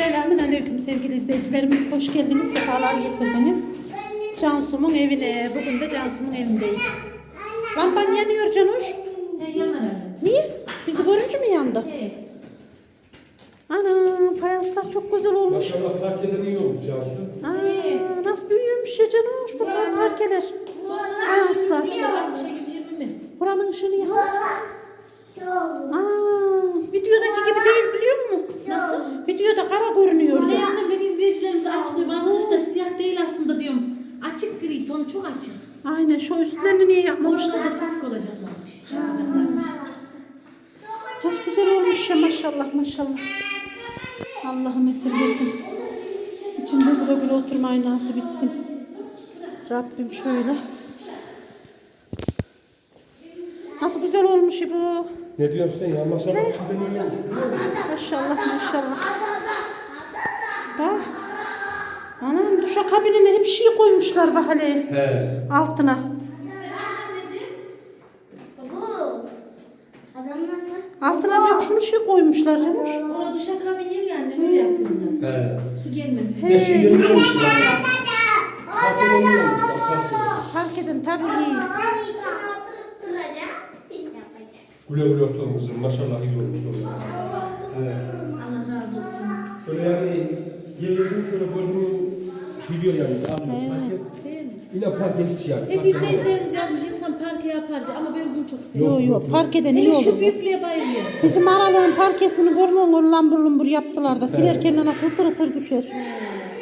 Selamünaleyküm sevgili izleyicilerimiz. Hoş geldiniz, sefalar getirdiniz. Cansu'mun evine. Bugün de Cansu'mun evindeyiz. Lamban yanıyor Canuş. He yanar anne. Niye? Bizi görünce mü yandı? Ana fayanslar çok güzel olmuş. Maşallah parkeden iyi olmuş Cansu. Aa, nasıl büyümüş ya Canuş bu parkeler. Fayanslar. Bir şey 120 mi? Buranın ışığını yakalım. Aa, videodaki gibi değil biliyor musun? Nasıl? Videoda kara görünüyordu. Ne yandım ben izleyicilerimize açıklıyorum. Arkadaşlar siyah değil aslında diyorum. Açık gri tonu çok açık. Aynen şu üstlerini niye yapmamışlar? Oralarda kapk olacaklarmış. Yapacaklarmış. Nasıl güzel olmuş ya maşallah maşallah. Allah'ım esirgesin. İçinde güle güle oturmayı nasip etsin. Rabbim şöyle. Nasıl güzel olmuş bu. Ne diyorsun sen ya? Maşallah iyi olmuş. Maşallah maşallah. Bak. Anam duşa kabinine hep şey koymuşlar bak hele He. altına. Altına diyor şunu şey koymuşlar canım. Ona duşa kabin yer yani böyle yapıyorlar. He. Su gelmesin. Ne şey yeni olmuşlar. Bak. Fark edin tabii iyi. Güle güle otur kızım. Maşallah iyi olmuş. orası. He. Allah razı olsun. Şöyle yani yerlerim şöyle gözümü gidiyor yani. Anlıyor. Parke. Değil mi? Yine parke hiç şey Hep izleyicilerimiz yazmış insan parke yapardı ama ben bunu çok seviyorum. Yok yok park eden iyi Hele olur. şu büyüklüğe bayılıyorum. Bizim aralığın parkesini görmüyor lambur lumbur yaptılar da silerken de nasıl tır tır düşer.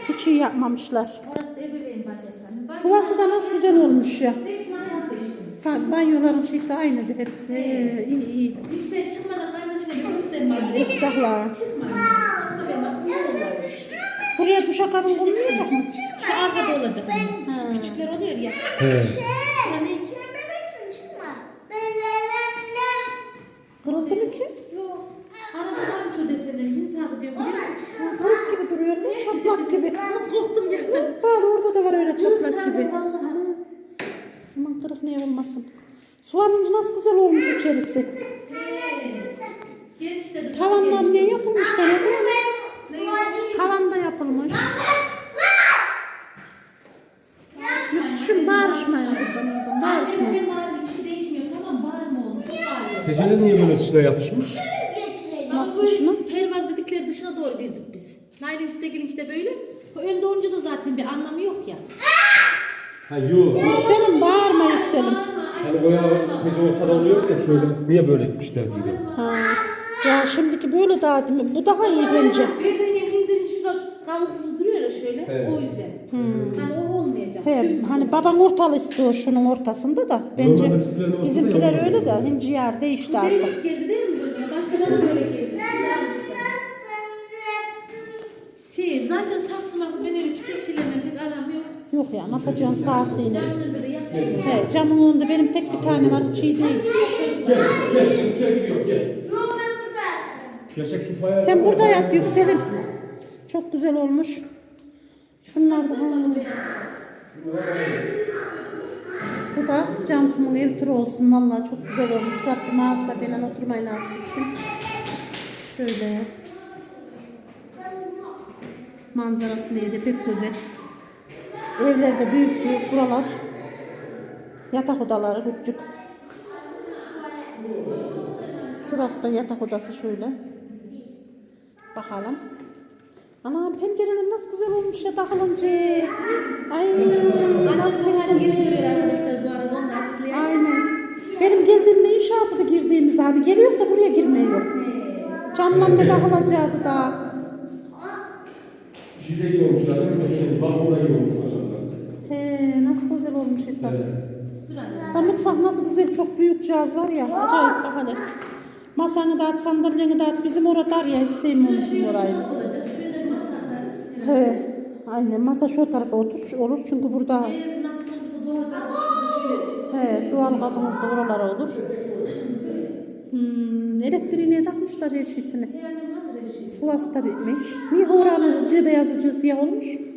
Hiç iyi yapmamışlar. Orası ebeveyn parkesi. Bak, Sıvası da nasıl güzel olmuş ya. Ha, banyoların şeysi aynıydı hepsi. Ee, iyi iyi. Yüksel çıkmadan kardeşine bir gösterme. anne. Estağfurullah. Çıkma. Çıkma ben bak ne olur. Buraya duşakabin konmayacak mı? Şu arkada olacak. Ha. Küçükler oluyor ya. He. Şurada ne ki? Kırıldı mı ki? Yok. Arada var mı şu ediyorum biliyor musun? Kırık gibi duruyor mu? Çaplak gibi. Nasıl korktum ya. Bari orada da var öyle çaplak gibi. Niye olmasın. Soğanınca nasıl güzel olmuş içerisi. Niye işte. yapılmış canım? Ne? Tavanda yapılmış. Yutuşun bağırışmayın buradan oradan bağırışmayın. Şey. Geceler niye böyle içine yapışmış? Nasıl dışına? pervaz dedikleri dışına doğru girdik biz. Nail'in işte gelinki de böyle. Önde olunca da zaten bir anlamı yok ya. Ha yok. Yükselim bağırma yükselim. Hani boya kızı ortada oluyor ya şöyle. Niye böyle etmişler gibi. Ha. Ya şimdiki böyle daha değil mi? Bu daha iyi bence. Perdeyi indirin şurada kalıp duruyor ya şöyle. Evet. O yüzden. Hani o olmayacak. He, hani baban ortalı istiyor şunun ortasında da. Bence Normalde ortada bizimkiler öyle de. Hinci yer değişti artık. Değişik geldi değil mi gözüme? Başta bana da öyle geldi. Şey, zaten saksıması ben öyle çiçek şeylerine pek aram yok. Yok ya ne yapacaksın sahasıyla. Camın önünde de yapacağım. He, camın önünde benim tek bir tane var çiğ değil. Gel gel. Yüksel gidiyor gel. Sen burada yat yükselim. Çok güzel olmuş. Şunlar da. Bu da Cansu'nun ev turu olsun. Vallahi çok güzel olmuş. Rabbim ağızda denen oturmayı nasip etsin. Şöyle. Manzarası neydi pek güzel. Evler de büyük büyük buralar. Yatak odaları küçük. Şurası da yatak odası şöyle. Bakalım. Ana pencereler nasıl güzel olmuş ya takılınca. Ay nasıl Hani pencere. geliyor arkadaşlar bu arada onu da açıklayayım. Aynen. Benim geldiğimde inşaata da girdiğimizde hani geliyor da buraya girmiyor. Camlanma takılacaktı da. Şide iyi olmuş şey balkona iyi olmuş. He nasıl güzel olmuş esas. Ha, mutfak nasıl güzel çok büyük cihaz var ya. Acayip bak hele. Masanı dağıt, sandalyeni dağıt. Bizim orada dar ya hiç orayı. Bir masa atarız. He. Aynen masa şu tarafa otur olur çünkü burada he, doğal gazımız da oralara olur. Hmm, elektriğine takmışlar her şeysini. Yani hazır eşiğiz. Sıvası da bitmiş. Niye oranın cı beyazı cı siyah olmuş? Bilmem.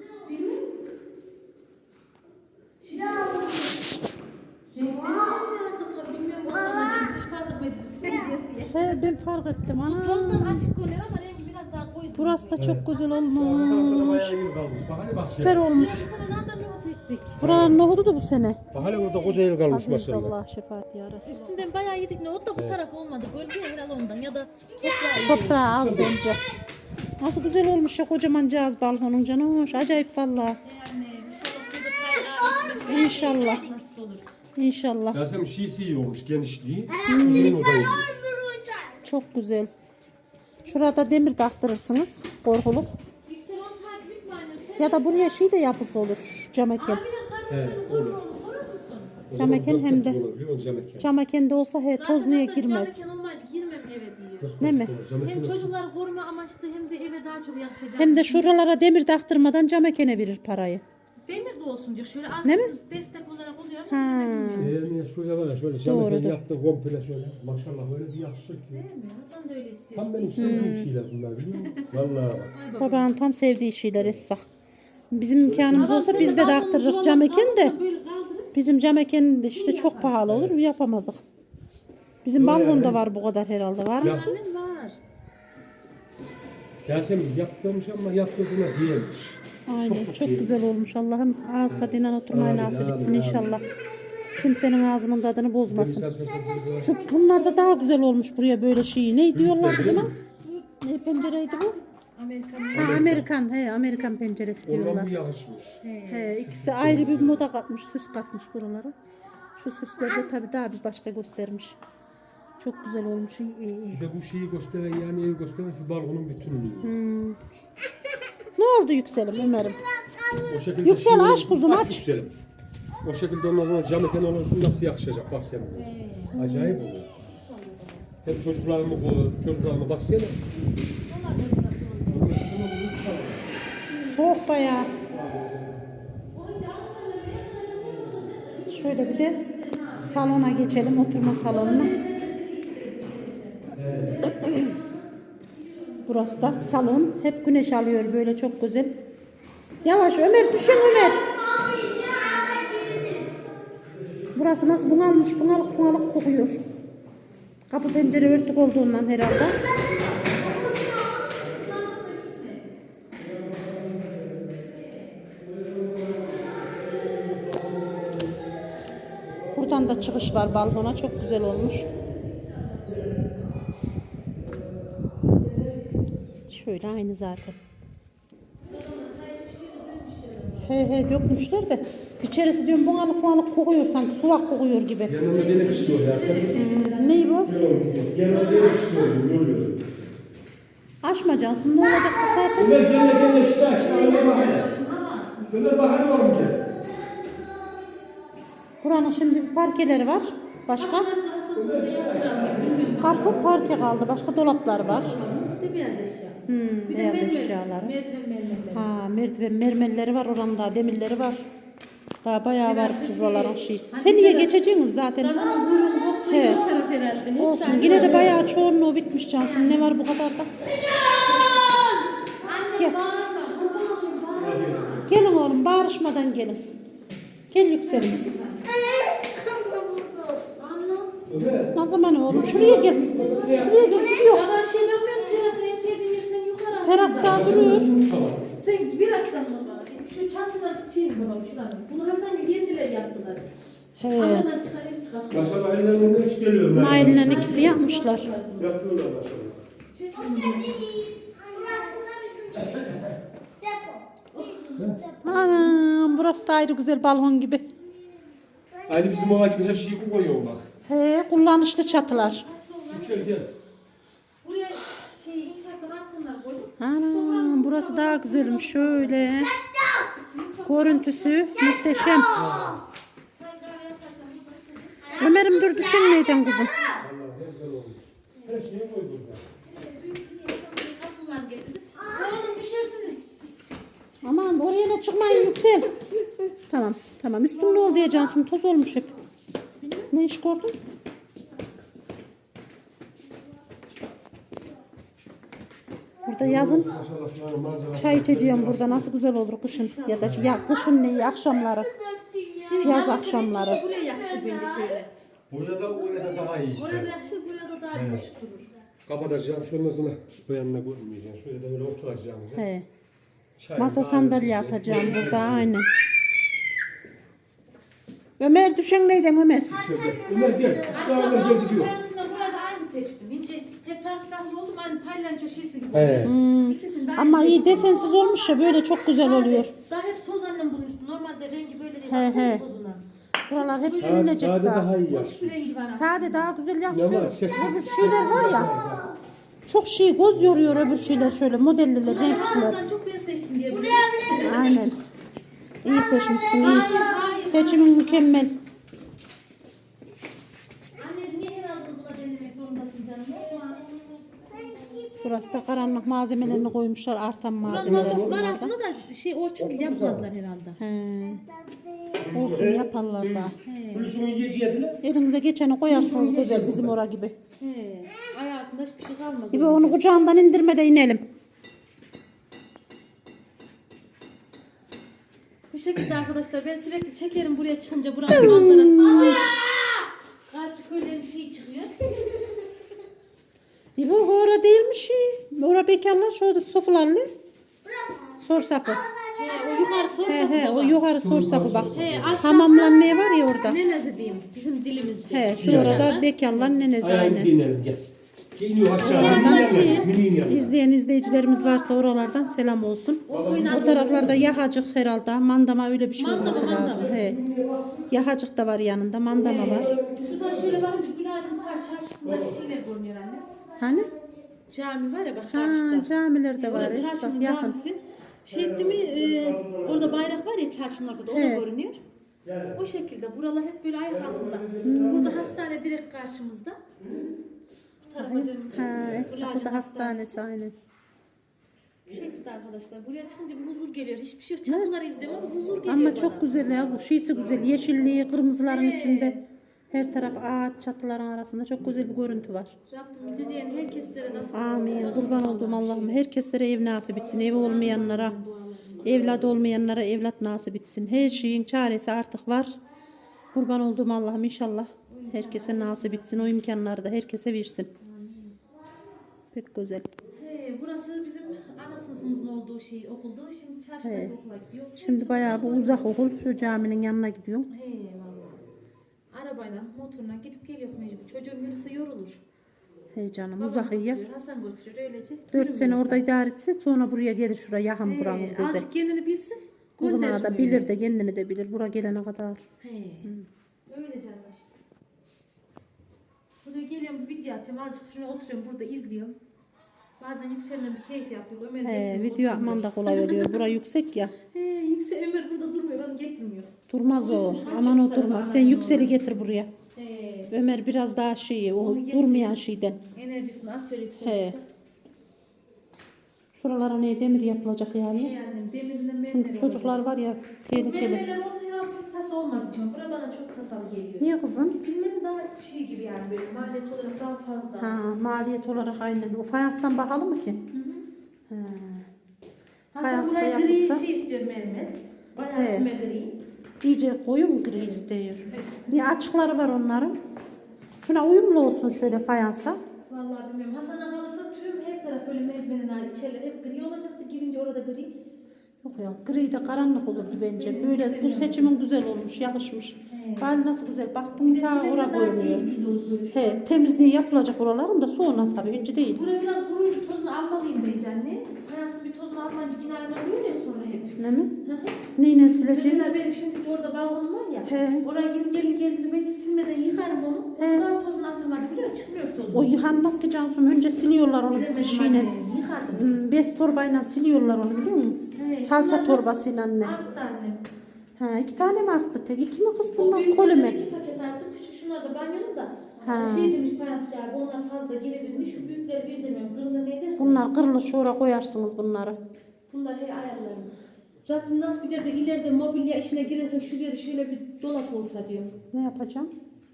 Renkli mi? Bilmiyorum. Vallahi hiç fark etmedim. Sen diyorsun ya. He ben fark ettim ana. Tozdan açık görünüyor ama rengi biraz daha koydum. Burası da çok güzel olmuş. bak. Süper olmuş. Sana nereden nohut ektik? Buranın nohudu da bu sene. Bak hele orada koca yıl kalmış Aziz maşallah. Allah şefaat ya Resulallah. Üstünden bayağı yedik nohut da bu taraf olmadı. Bölge herhalde ondan ya da toprağı. Toprağı az bence. Nasıl güzel olmuş ya kocaman cihaz balkonun canım hoş. Acayip valla. Yani inşallah burada içmek İnşallah. nasip olur. İnşallah. Yasemin şiisi iyi olmuş genişliği. Uzun o da iyi. Çok güzel. Şurada demir taktırırsınız. Korkuluk. Annem? Sen Ya da buraya şey de yapısı olur. Cameken. abine kardeşlerini korur onu korur musun? O zaman Cameken dört hem de. olur, biliyor musun? Cameken de olsa he toz niye girmez. Cameken olmayınca girmem eve diyor. Ne mi? Hem olsun. çocukları koruma amaçlı hem de eve daha çok yaşayacak. Hem de şuralara demir taktırmadan camekene verir parayı. Demir de olsun diyor. Şöyle Ne arkasını destek olarak oluyor ama Ha. Eğer şuraya var ya şöyle Doğrudur. yaptı komple şöyle. Maşallah öyle bir yakışık ki. değil mi? Hasan da öyle istiyor. Tam benim sevdiğim şeyler bunlar biliyor musun? Vallahi bak. Ay baba. Babanın tam sevdiği şeyler Esra. Bizim imkanımız Baba, olsa sen biz de balkonun taktırırız duvarına cameken de. kalkınca böyle kaldırıp Bizim cameken de işte çok pahalı olur yapamazdık. Bizim balkonda var bu kadar herhalde var mı? Ya, Annem var. Yasemin yaptırmış ama yaptırdığına diyemiş. Aynen çok güzel olmuş Allah'ım ağız tadıyla oturmayı nasip etsin amin. inşallah. Kimsenin ağzının tadını bozmasın. Şu bunlar da daha güzel olmuş buraya böyle şeyi. Ne diyorlardı buna? Ne pencereydi bu? Amerikan. Ha Amerikan, he Amerikan penceresi diyorlar. Yakışmış. He, ikisi ayrı bir moda katmış, süs katmış buralara. Şu süsler de tabii daha bir başka göstermiş. Çok güzel olmuş, iyi iyi. iyi. Bir de bu şeyi gösteren yani evi gösteren şu balkonun bütünlüğü. Ne oldu yükselim Ömer'im? O şekilde Yüksel, şeyi- aç kuzum, aç. Yükselim. O şekilde ondan sonra cam eken olursun nasıl yakışacak bak sen. Acayip olur. Hem çocuklarımı koy, çocuklarıma baksana. Soğuk bayağı. Şöyle bir de salona geçelim, oturma salonuna. Burası da salon. Hep güneş alıyor böyle çok güzel. Yavaş Ömer düşün Ömer. Burası nasıl bunalmış bunalık bunalık kokuyor. Kapı pencere örtük olduğundan herhalde. Buradan da çıkış var balkona. Çok güzel olmuş. Şöyle aynı zaten. He he dökmüşler de içerisi diyorum bunalık bunalık kokuyor sanki suak kokuyor gibi. Yanımda denek istiyor ya sen. Hmm, ney bu? Yanımda denek istiyor. Görüyor. Açma Cansu ne olacak bu zaten? Ömer gel gel işte aç. Ömer bakar. Ömer bakar var mı? Buranın şimdi bir parkeleri var. Başka? Kapı parke kaldı. Başka dolaplar var. Nasıl da beyaz. Hmm, Bir de beyaz mermer, eşyaları. Merdiven mermerleri. Ha merdiven mermerleri var oranın daha demirleri var. Daha bayağı var Biraz da buraların şey, şey. hani Sen niye biraz- geçeceksiniz zaten? Dananın kuyruğunu koptuğu He. o taraf herhalde. Hepsi Olsun. aynı. Yine de bayağı çoğunluğu bitmiş Cansu. Ne var bu kadar da? Bağırma. Gelin oğlum bağırışmadan gelin. Gel yükselin. Anne. Ne zaman oğlum? Şuraya gel. Şuraya gel gidiyor. Baba şey bakmıyorum terasa en sevdiğin yer sen yukarı aslında. Teras daha duruyor. Sen biraz da baba. Şu çantalar şey babam şuranın. Bunu Hasan kendiler yaptılar. He. Aradan çıkan eski kapı. Maşallah ellerinden hiç geliyor. Nail'le ikisi yapmışlar. Yapıyorlar maşallah. Anam burası da ayrı güzel balkon gibi. Aynı bizim ağa gibi her şeyi koyuyor bak. He kullanışlı çatılar. Yüksel gel. Buraya Anam burası daha güzelmiş şöyle. Görüntüsü muhteşem. Ömer'im dur düşünmeyeceksin kızım. Aman oraya da çıkmayın yüksel. Tamam tamam üstüm ne oldu ya Cansu'nun toz olmuş hep. Ne iş gördün? Burada yazın çay içeceğim burada nasıl güzel olur kışın ya da ya kışın ne akşamları. Şey, Yaz akşamları. Buraya yakışır bence şöyle. Buraya da daha iyi. Oraya da yakışır, buraya da daha hoş durur. Kapatacağım. Şundan sonra bu yanına koymayacağım. Şöyle de böyle oturacağım. He. Çay, Masa sandalye atacağım burada aynen. Ömer düşen neyden Ömer? Ömer gel. Aşağı Ömer gel balkon gidiyor. fayansına burada aynı seçtim. İnce palyanço gibi. He. İkisini Ama iyi desensiz olmuş ya böyle çok güzel Sade. oluyor. Daha hep toz annem bunun üstü. Normalde rengi böyle değil. He, he. tozuna. Buralar hep Sade, sürülecek sade daha daha. iyi Hoş yapsın. bir rengi var aslında. Sade daha güzel yakışıyor. Şey- Öbür şeyler var ya. Çok şey göz yoruyor öbür şeyler şöyle modelliler, Bunları renkliler. çok ben seçtim diye biliyorum. Aynen. İyi seçmişsin iyi. Seçimin mükemmel. Anne niye her aldın buna denemek zorundasın canım? Yapma. Burası da karanlık malzemelerini koymuşlar artan Buranın malzemeler. lambası var aslında da şey orçun yapmadılar herhalde. He. Olsun yaparlar da. Yiyeceği bile. Elinize geçeni koyarsınız güzel bizim ora gibi. He. Ay altında hiçbir şey kalmaz. Gibi onu kucağından indirme de inelim. Bu şekilde arkadaşlar ben sürekli çekerim buraya çıkınca buranın manzarası. Karşı köylerin şeyi çıkıyor. İbo bu ora değilmiş. Ora bekarlar şu sofularlı. Sor sapı. He, o yukarı sor He he o yukarı sor sapı bak. He aşağısı Hamamlan ne var ya orada. ne nezi diyeyim bizim dilimizce. He şu orada bekarlar nenesi Ayağını aynen. giyinelim gel. Şey- Minin yanına. İzleyen izleyicilerimiz varsa oralardan selam olsun. O taraflarda Yahacık herhalde. Mandama öyle bir şey Mandama, olması mandama. lazım. He. Yahacık da var yanında. Mandama var. Şuradan şöyle bakınca Gülağacın ta çarşısında bir şeyler görünüyor anne. Hani? Cami var ya bak Ha, karşıda. camiler de var. Orada çarşının yakın. camisi. Şey etti mi e, orada bayrak var ya çarşının ortada o da Evet. görünüyor. O şekilde buralar hep böyle ayak altında. Burada hastane direkt karşımızda. Bu tarafa dönmüş. Ha, Gülağacın Esnaf'ın da hastanesi aynen. Bu şekilde arkadaşlar. Buraya çıkınca bir huzur geliyor. Hiçbir şey. Çatıları izliyorum ama huzur geliyor Ama bana. çok güzel ya. Bu şeysi güzel. Yeşilliği, kırmızıların içinde. Her taraf ağaç, çatıların arasında çok güzel bir görüntü var. Rabbim dileyen herkeslere nasip. Amin. Kurban olduğum Allah'ım. Herkeslere ev nasip etsin. Evi olmayanlara, evlat olmayanlara evlat nasip etsin. Her şeyin çaresi artık var. Kurban olduğum Allah'ım inşallah herkese nasip etsin. O imkanları da herkese versin. Pek güzel. He, burası bizim ana sınıfımızın olduğu şey okuldu. Şimdi çarşıdaki okula gidiyor. Şimdi bayağı bu uzak okul. Şu caminin yanına gidiyorum. He valla. Arabayla, motorla gidip geliyor mecbur. Çocuğum yürüse yorulur. Hey canım Babam uzak iyi götürüyor, Hasan götürüyor öylece. Dört sene orada idare etse sonra buraya gelir şuraya yakın buramız He, güzel. azıcık kendini bilsin. O zaman da göndersin bilir de kendini de bilir. Bura gelene kadar. He. Öyle canlar. Buraya geliyorum bir video atıyorum. Azıcık şuna oturuyorum burada izliyorum. Bazen yükselenle bir keyif yapıyor. Ömer He, getiriyor, video oturuyor. yapman da kolay oluyor. Bura yüksek ya. He, yüksel Ömer burada durmuyor. Onu getirmiyor. Durmaz o. İçin Aman o durmaz. Sen yükseli getir buraya. He. Ömer biraz daha şey, o Onu getir. durmayan şeyden. Enerjisini atıyor yüksel. He. Şuralara ne demir yapılacak yani. He annem demirinden mermer Çünkü çocuklar var ya tehlikeli. Mermerler olsa tası olmaz için. Bura bana çok tasalı geliyor. Niye kızım? Bilmem daha şey gibi yani böyle maliyet olarak daha fazla. Ha, maliyet olarak aynen. O fayanstan pahalı mı ki? Ha. Hatta buraya gri yapılsa- şey istiyor mermer. Bayağı füme gri. İyice koyun gri istiyor. Bir açıkları var onların. Şuna uyumlu olsun şöyle fayansa. Vallahi bilmiyorum. Hasan'a kalırsa tüm her taraf böyle merdivenin hali içeriler hep gri olacaktı. Girince orada gri. Yok ya gri de karanlık olurdu bence. Böyle bu seçimin güzel olmuş, yakışmış. Hali nasıl güzel. Baktım ta ora görünüyor. He, temizliği yapılacak oraların da sonra tabii önce değil. Buraya biraz kuruymuş tozunu almalıyım bence anne. Fayansın bir tozunu almayınca yine ayrılıyor ya sonra hep. Ne mi? Neyle sileceğim? Mesela benim şimdi orada balkonum var ya. He. Oraya gelin gelin gelin ben silmeden yıkarım onu. He. Ondan tozunu atılmadı biliyor musun? Çıkmıyor tozu. O yıkanmaz ki Cansum. Önce siliyorlar onu bir şeyle. Yıkardım. Hmm, Bez torbayla siliyorlar onu biliyor musun? He, Salça şunlardan torbasıyla anne. Arttı annem. Ha, iki tane mi arttı tek? İki mi kız O bunlar? bir mi? iki paket arttı. Küçük şunlar da banyonun da. Ha. Şey demiş payasçı abi onlar fazla gelebildi. Şu büyükleri bir demiyorum. Kırılır ne edersin? Bunlar kırılır şura koyarsınız bunları. Bunlar hey ayarlarım. Rabbim nasıl bir de ileride mobilya işine girersek şuraya da şöyle bir dolap olsa diyorum. Ne yapacağım?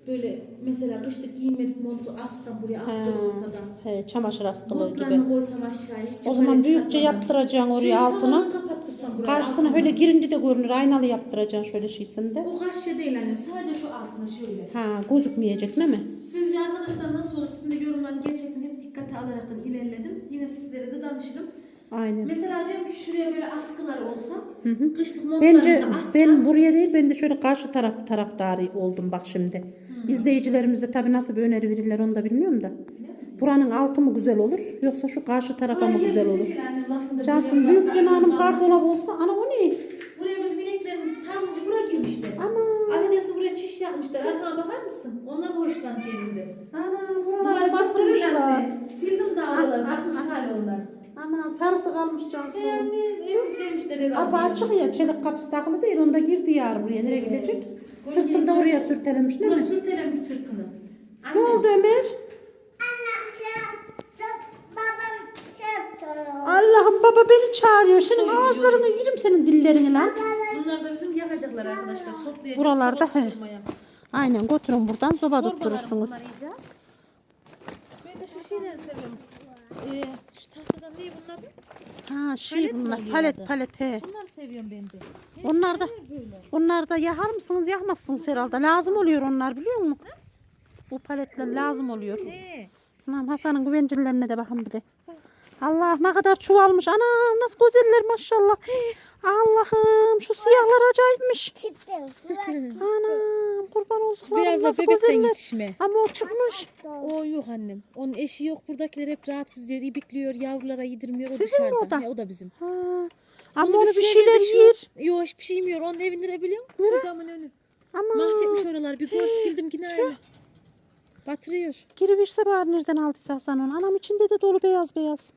Böyle mesela kışlık giyinmedik montu assam buraya askılı olsa da. He, çamaşır askılığı gibi. Botlarını koysam aşağıya. Hiç O zaman büyükçe çıkartmadan. yaptıracaksın oraya Şöyle altına. tamamını kapattırsam buraya. Karşısına altına. öyle girince de görünür. Aynalı yaptıracaksın şöyle şeysinde. O karşıya değil annem. Sadece şu altına şöyle. Ha gözükmeyecek değil mi? Sizce arkadaşlar nasıl olur? Sizin de yorumlarını gerçekten hep dikkat dikkate alaraktan ilerledim. Yine sizlere de danışırım. Aynen. Mesela diyorum ki şuraya böyle askılar olsa, kışlık montlarımızı Bence assak. ben buraya değil ben de şöyle karşı taraf taraftarı oldum bak şimdi. İzleyicilerimiz de tabii nasıl bir öneri verirler onu da bilmiyorum da. Buranın altı mı güzel olur yoksa şu karşı tarafa mı güzel olur? bölüyorum. büyük bak, kardolap olsa ana o ne? Buraya biz bineklerin sarnıcı buraya girmişler. Ama. Affedersin buraya çiş yapmışlar. Arkana bakar mısın? Onlar da hoşlanmış evimde. Ana Duvar buraları bastırırlar bastırmışlar. anne. Sildim dağları. Atmış hali onlar. Ama sarısı kalmış Cansu. Anne evimi sevmişler herhalde. Kapı açık ya çelik kapısı takılı değil onda girdi yar buraya nereye gidecek? Sırtında oraya sürtelemiş değil Burası mi? sürtelemiş sırtını. Ne Anne, oldu Ömer? Allah'ım baba beni çağırıyor. Senin ağızlarını yerim senin dillerini lan. Bunlar da bizim yakacaklar arkadaşlar. Toplayacak. Buralarda, soba he. tutmaya. Aynen götürün buradan soba Torbalarımı tutturursunuz. Ben de şu şeyleri seviyorum. Ee, tahtadan değil bunlar. Ha şey Palet mi bunlar oluyor palet adı? palet he. Bunları seviyorum ben de. Onlar da Böyle. onlar da yakar mısınız yakmazsınız herhalde. Lazım oluyor onlar biliyor musun? Bu paletler lazım oluyor. He. Anam Hasan'ın güvencillerine de bakın bir de. Allah ne kadar çuvalmış. Ana nasıl güzeller maşallah. Allah'ım şu siyahlar acayipmiş. Anam kurban olduklarım Biraz da nasıl bebekten güzeller. yetişme. Ama o çıkmış. O yok annem. Onun eşi yok. Buradakiler hep rahatsız diyor. ibikliyor. Yavrulara yedirmiyor. O Sizin mi o dışarıda. da? He, o da bizim. Ha. Ama Bunu onu biz bir şeyler de şu- yer. Yok hiçbir şey yemiyor. Onun evini ne biliyor musun? Şu camın önü. Ama Mahvetmiş oraları. Bir gör sildim yine aynı. Batırıyor. giriverse bari nereden aldıysa Hasan onu. Anam içinde de dolu beyaz beyaz.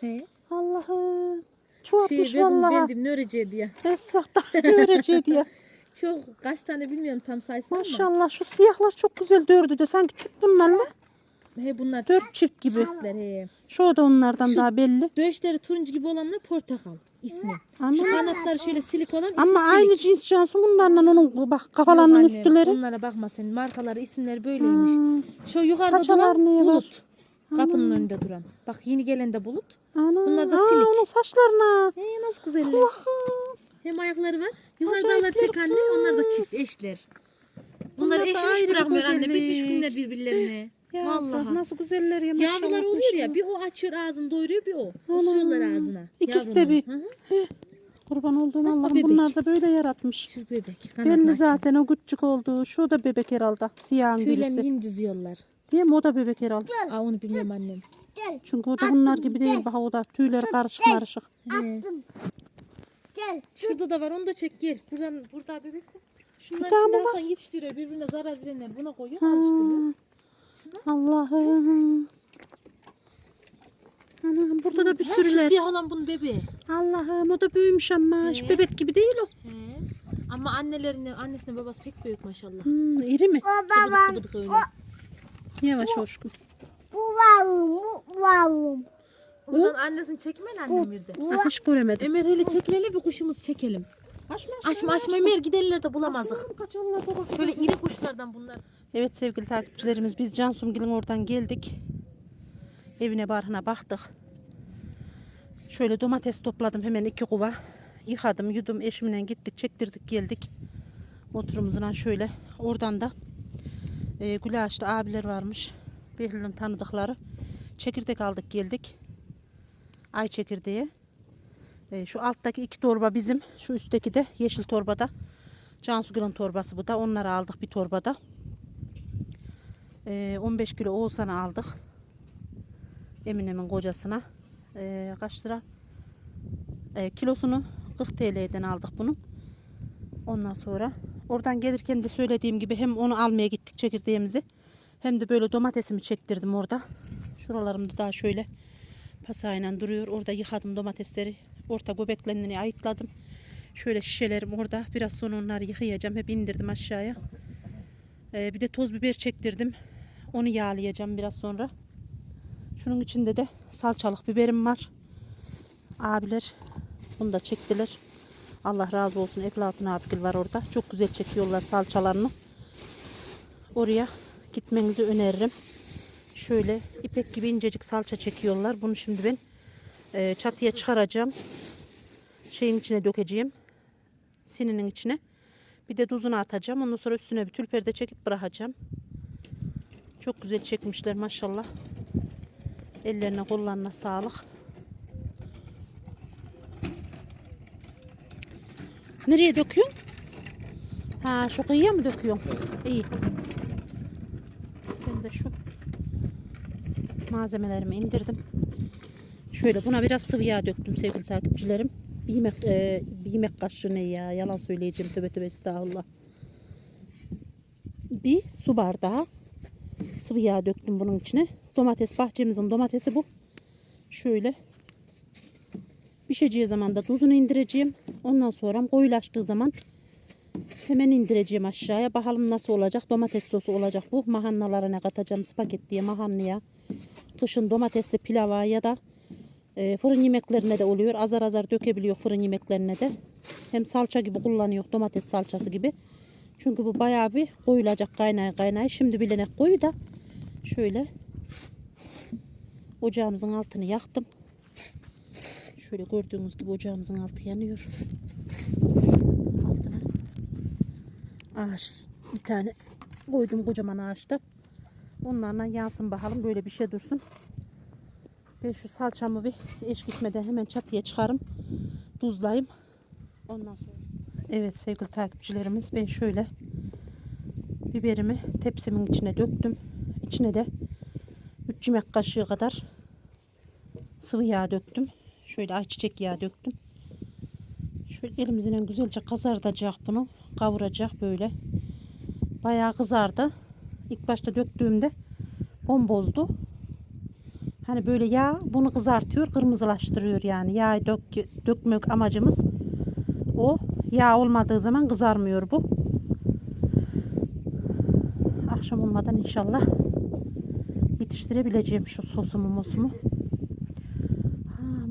He. Allah'ım. Çoğaltmış Şey vallahi. bendim ne öreceği diye. Esnafta göreceği diye. Çok kaç tane bilmiyorum tam sayısını ama. Maşallah şu siyahlar çok güzel dördü de sanki çift bunlarla. He bunlar Dört çift gibi. çiftler he. Şu da onlardan daha belli. Döşleri turuncu gibi olanlar portakal ismi. Ama- Şu kanatları şöyle silik olan ismi Ama silik. aynı cins cansı bunlarla onun bak kafalarının Yok annem, üstleri. Onlara bakma sen. Markaları, isimleri böyleymiş. Şu yukarıda Paçalar duran neye var? Kapının önünde duran. Bak yeni gelen de bulut. Ana, Bunlar da aa, silik. onun saçlarına. He nasıl güzeller. Allah'ım. Hem ayakları var. Yukarıda da anne. Onlar da çift eşler. Bunlar Bunlar da eşi ayrı hiç bir bırakmıyor anne. Bir düşkünler birbirlerine. Ya Vallahi. nasıl güzeller ya. Yavrular oluyor ya bir o açıyor ağzını doyuruyor bir o. Usuyorlar ağzına. İkisi de yavrunun. bir. Hı hı. Kurban olduğum Allah'ım bunlar da böyle yaratmış. Şu bebek. Açıyor. zaten o küçük oldu. Şu da bebek herhalde. Siyahın Tüylerini birisi. yeni diziyorlar. Değil mi? O da bebek herhalde. Aa onu bilmiyorum annem. Gel. Çünkü o da bunlar gibi değil. Bak o da tüyleri karışık karışık. Attım. Gel. Şurada da var onu da çek gel. Buradan burada bebek de. Şunlar şimdi var. Hasan yetiştiriyor birbirine zarar verenler buna koyuyor alıştırıyor. Allah'ım. Anam burada da bir Ha, şu sürüler. siyah olan bunun bebeği. Allah'ım o da büyümüş ama. Şu He. bebek gibi değil o. He. Ama annelerine, annesine babası pek büyük maşallah. Hmm, iri mi? O Bıdık babam. bıdık öyle. Yavaş hoşkum. Bu varım. Bu varım. Buradan annesini çekmen annem bir de. Hiç göremedim. Ömer hele çekilelim bir kuşumuzu çekelim. Açma Açma açma Ömer giderler de bulamazdık. Şöyle iri kuşlardan bunlar. Evet sevgili takipçilerimiz biz Cansumgil'in oradan geldik. Evine barına baktık. Şöyle domates topladım hemen iki kuva. Yıkadım, yudum eşimle gittik, çektirdik geldik. Motorumuzdan şöyle. Oradan da e, Gülaş'ta abiler varmış. Behlül'ün tanıdıkları. Çekirdek aldık geldik. Ay çekirdeği. E, şu alttaki iki torba bizim. Şu üstteki de yeşil torbada. Cansugil'in torbası bu da. Onları aldık bir torbada. Ee, 15 kilo Oğuzhan'a aldık. Emine'min kocasına. Ee, kaç lira? Ee, kilosunu 40 TL'den aldık bunu. Ondan sonra oradan gelirken de söylediğim gibi hem onu almaya gittik çekirdeğimizi hem de böyle domatesimi çektirdim orada. Şuralarımda daha şöyle pasayla duruyor. Orada yıkadım domatesleri. Orta göbeklerini ayıkladım. Şöyle şişelerim orada. Biraz sonra onları yıkayacağım. Hep indirdim aşağıya. Ee, bir de toz biber çektirdim. Onu yağlayacağım biraz sonra. Şunun içinde de salçalık biberim var. Abiler bunu da çektiler. Allah razı olsun. Eflatun abigil var orada. Çok güzel çekiyorlar salçalarını. Oraya gitmenizi öneririm. Şöyle ipek gibi incecik salça çekiyorlar. Bunu şimdi ben e, çatıya çıkaracağım. Şeyin içine dökeceğim. Sininin içine. Bir de tuzunu atacağım. Ondan sonra üstüne bir tül perde çekip bırakacağım. Çok güzel çekmişler maşallah. Ellerine kollarına sağlık. Nereye döküyorsun? Ha şu kıyıya mı döküyorsun? İyi. Ben de şu malzemelerimi indirdim. Şöyle buna biraz sıvı yağ döktüm sevgili takipçilerim. Bir yemek, e, bir yemek kaşığı ne ya? Yalan söyleyeceğim. Tövbe tövbe estağfurullah. Bir su bardağı sıvı yağ döktüm bunun içine. Domates bahçemizin domatesi bu. Şöyle pişeceği zaman da tuzunu indireceğim. Ondan sonra koyulaştığı zaman hemen indireceğim aşağıya. Bakalım nasıl olacak. Domates sosu olacak bu. Mahannalara ne katacağım spagettiye, mahanlıya. Kışın domatesli pilava ya da e, fırın yemeklerine de oluyor. Azar azar dökebiliyor fırın yemeklerine de. Hem salça gibi kullanıyor domates salçası gibi. Çünkü bu bayağı bir koyulacak kaynay kaynay. Şimdi bilene koyu da şöyle ocağımızın altını yaktım. Şöyle gördüğünüz gibi ocağımızın altı yanıyor. Altına ağaç bir tane koydum kocaman ağaçta. Onlarla yansın bakalım böyle bir şey dursun. Ben şu salçamı bir eş gitmeden hemen çatıya çıkarım. Tuzlayayım. Ondan sonra. Evet sevgili takipçilerimiz ben şöyle biberimi tepsimin içine döktüm. İçine de 3 yemek kaşığı kadar sıvı yağ döktüm. Şöyle ayçiçek yağı döktüm. Şöyle elimizle güzelce kızartacak bunu. Kavuracak böyle. Bayağı kızardı. İlk başta döktüğümde bombozdu. Hani böyle yağ bunu kızartıyor, kırmızılaştırıyor yani. Yağı dök, dökmek amacımız o. Yağ olmadığı zaman kızarmıyor bu. Akşam olmadan inşallah yetiştirebileceğim şu sosumu mosumu.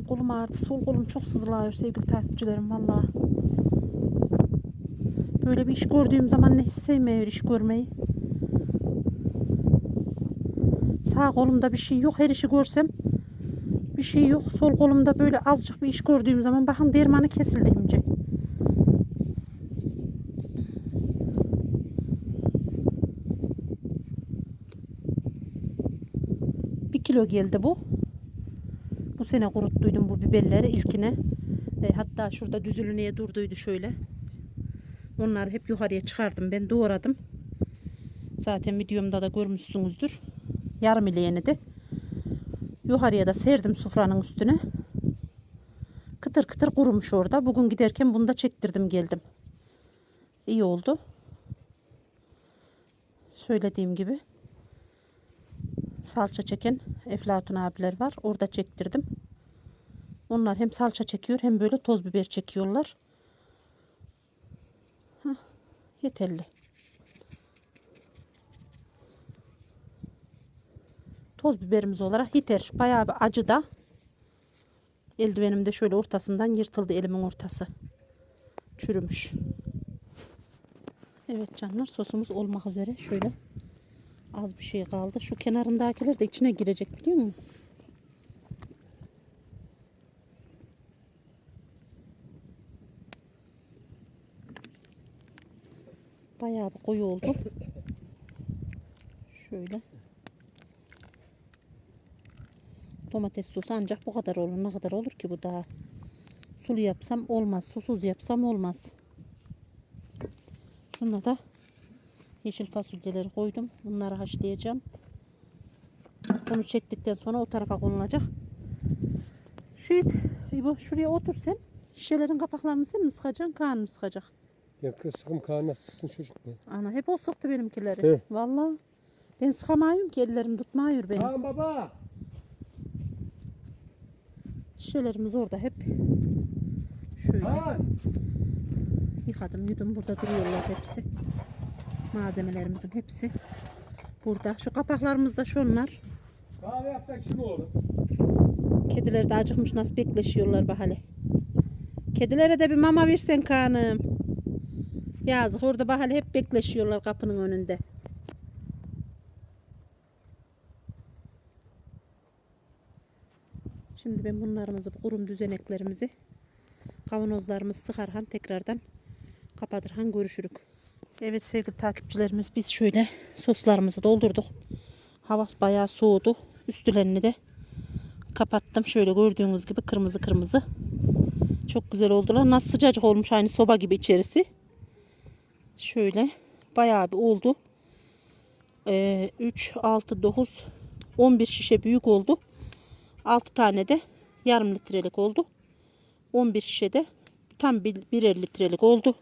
Kolum ağrıdı. Sol kolum çok sızlıyor sevgili takipçilerim valla. Böyle bir iş gördüğüm zaman ne hiç sevmiyor iş görmeyi. Sağ kolumda bir şey yok. Her işi görsem bir şey yok. Sol kolumda böyle azıcık bir iş gördüğüm zaman bakın dermanı kesildi ince. Bir kilo geldi bu. Bu sene kuruttuydum bu biberleri ilkine. E, hatta şurada düzülüneye durduydu şöyle. Onları hep yukarıya çıkardım. Ben doğradım. Zaten videomda da görmüşsünüzdür. Yarım ileğini de. Yukarıya da serdim sufranın üstüne. Kıtır kıtır kurumuş orada. Bugün giderken bunu da çektirdim geldim. İyi oldu. Söylediğim gibi. Salça çeken Eflatun abiler var. Orada çektirdim. Onlar hem salça çekiyor hem böyle toz biber çekiyorlar. Hah, yeterli. Toz biberimiz olarak yeter. Bayağı bir acı da. Eldivenim de şöyle ortasından yırtıldı elimin ortası. Çürümüş. Evet canlar sosumuz olmak üzere. Şöyle az bir şey kaldı. Şu kenarındakiler de içine girecek biliyor musun? Bayağı bir koyu oldu. Şöyle. Domates sosu ancak bu kadar olur. Ne kadar olur ki bu daha? Sulu yapsam olmaz. Susuz yapsam olmaz. Şuna da yeşil fasulyeleri koydum. Bunları haşlayacağım. Bunu çektikten sonra o tarafa konulacak. Şu İbo şuraya otur sen. Şişelerin kapaklarını sen mi sıkacaksın? Kaan mı sıkacak? Ya sıkım kağına sıksın çocuk ne? Ana hep o sıktı benimkileri. He. Vallahi ben sıkamayım ki ellerim tutmuyor benim. Kaan baba. Şişelerimiz orada hep. Şöyle Kaan. yıkadım yudum burada duruyorlar hepsi. Malzemelerimizin hepsi. Burada. Şu kapaklarımız da şunlar. Kahve yap da kim oğlum? Kediler de acıkmış nasıl bekleşiyorlar bahane. Kedilere de bir mama versen kanım. Yazık orada bahane hep bekleşiyorlar kapının önünde. Şimdi ben bunlarımızı bu kurum düzeneklerimizi kavanozlarımız sıkarhan tekrardan kapatırhan görüşürük. Evet sevgili takipçilerimiz biz şöyle soslarımızı doldurduk. Hava bayağı soğudu. Üstlerini de kapattım. Şöyle gördüğünüz gibi kırmızı kırmızı. Çok güzel oldular. Nasıl sıcacık olmuş aynı soba gibi içerisi. Şöyle bayağı bir oldu. Ee, 3, 6, 9, 11 şişe büyük oldu. 6 tane de yarım litrelik oldu. 11 şişe de tam bir, birer litrelik oldu.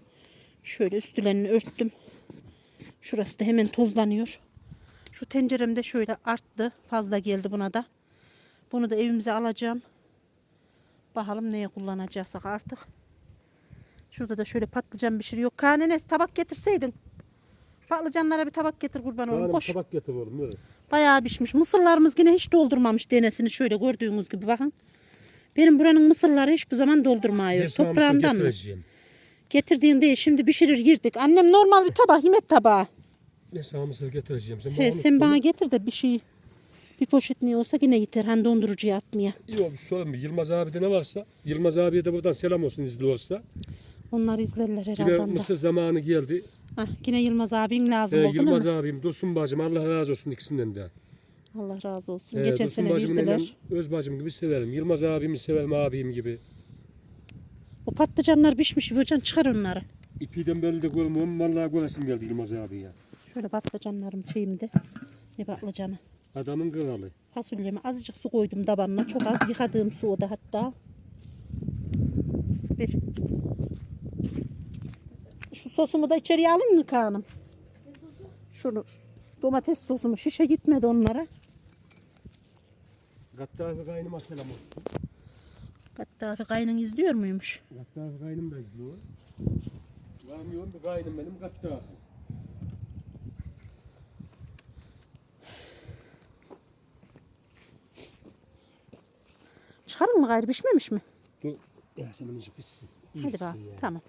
Şöyle üstlerini örttüm. Şurası da hemen tozlanıyor. Şu tencerem de şöyle arttı. Fazla geldi buna da. Bunu da evimize alacağım. Bakalım neye kullanacaksak artık. Şurada da şöyle patlıcan pişiriyor. Kanenes tabak getirseydin. Patlıcanlara bir tabak getir kurban bir Koş. tabak getir oğlum. Böyle. Bayağı pişmiş. Mısırlarımız yine hiç doldurmamış denesini şöyle gördüğünüz gibi bakın. Benim buranın mısırları hiçbir zaman doldurmuyor. Toprağımdan mı? Getirdiğin değil. Şimdi pişirir girdik. Annem normal bir tabak, yemek tabağı. Esma mısır getireceğim. Sen, He, bana sen bana getir de bir şey bir poşet ne olsa yine yeter. Hani dondurucuya atmaya. Yok bir sorun mu? Yılmaz abi de ne varsa. Yılmaz abiye de buradan selam olsun izli olsa. Onlar izlerler Yine herhalde. onda. mısır zamanı geldi. Hah, yine Yılmaz abin lazım Ee, oldu değil Yılmaz mi? abim, Dursun bacım Allah razı olsun ikisinden de. Allah razı olsun. Ee, Geçen sene bacımı verdiler. neden öz bacım gibi severim. Yılmaz abimi severim abim gibi. O patlıcanlar pişmiş. Hocam çıkar onları. İpiden belli de görmüyorum. Vallahi göresim geldi Yılmaz abi ya. Şöyle patlıcanlarım şeyimde. Ne patlıcanı? Adamın kralı. Fasulyeme azıcık su koydum tabanına. Çok az yıkadığım su o da hatta. Bir. Şu sosumu da içeriye alın mı Kaan'ım? Şunu. Domates sosumu. Şişe gitmedi onlara. Gattafi kaynıma selam olsun. Hatta kaynın izliyor muymuş? Gattafi kaynım da izliyor. Varmıyorum bir kaynım benim Gattafi. Çıkarın mı gayrı pişmemiş mi? Dur. Ya senin işi pişsin. Hadi bak. Tamam.